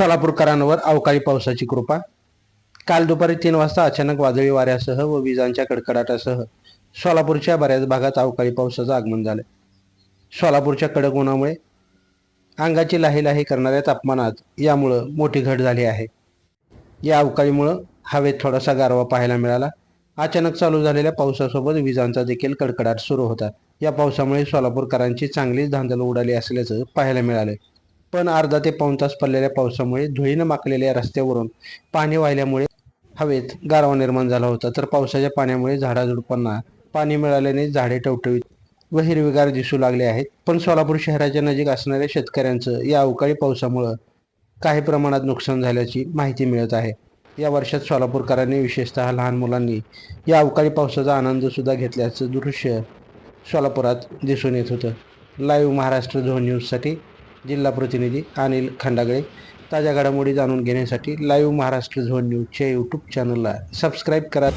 सोलापूरकरांवर अवकाळी पावसाची कृपा. काल दुपारी तीन वाजता अचानक वादळी वाऱ्यासह व विजांच्या कडकडाटासह सोलापूरच्या बऱ्याच भागात अवकाळी पावसाचं आगमन झालं. सोलापूरच्या कडक उन्हामुळे अंगाची लाही लाही करणाऱ्या तापमानात यामुळं मोठी घट झाली आहे. या अवकाळीमुळं हवेत थोडासा गारवा पाहायला मिळाला. अचानक चालू झालेल्या पावसासोबत विजांचा देखील कडकडाट सुरू होता. या पावसामुळे सोलापूरकरांची चांगलीच धांदल उडाली असल्याचं पाहायला मिळालं. पण अर्धा ते पाऊण तास पडलेल्या पावसामुळे धुळीनं माकलेल्या रस्त्यावरून पाणी वाहिल्यामुळे हवेत गारवा निर्माण झाला होता. तर पावसाच्या पाण्यामुळे झाडाझुडपांना पाणी मिळाल्याने झाडे टवटवीत व हिरवीगार दिसू लागले आहेत. पण सोलापूर शहराच्या नजीक असणाऱ्या शेतकऱ्यांचं या अवकाळी पावसामुळं काही प्रमाणात नुकसान झाल्याची माहिती मिळत आहे. या वर्षात सोलापूरकरांनी विशेषतः लहान मुलांनी या अवकाळी पावसाचा आनंद सुद्धा घेतल्याचं दृश्य सोलापुरात दिसून येत होतं. लाईव्ह महाराष्ट्र झोन न्यूजसाठी जिल्हा प्रतिनिधी अनिल खंडागळे ताज्या घडामोडी जाणून घेण्यासाठी लाईव्ह महाराष्ट्र झोन न्यूजच्या यूट्यूब चॅनलला सबस्क्राईब करा.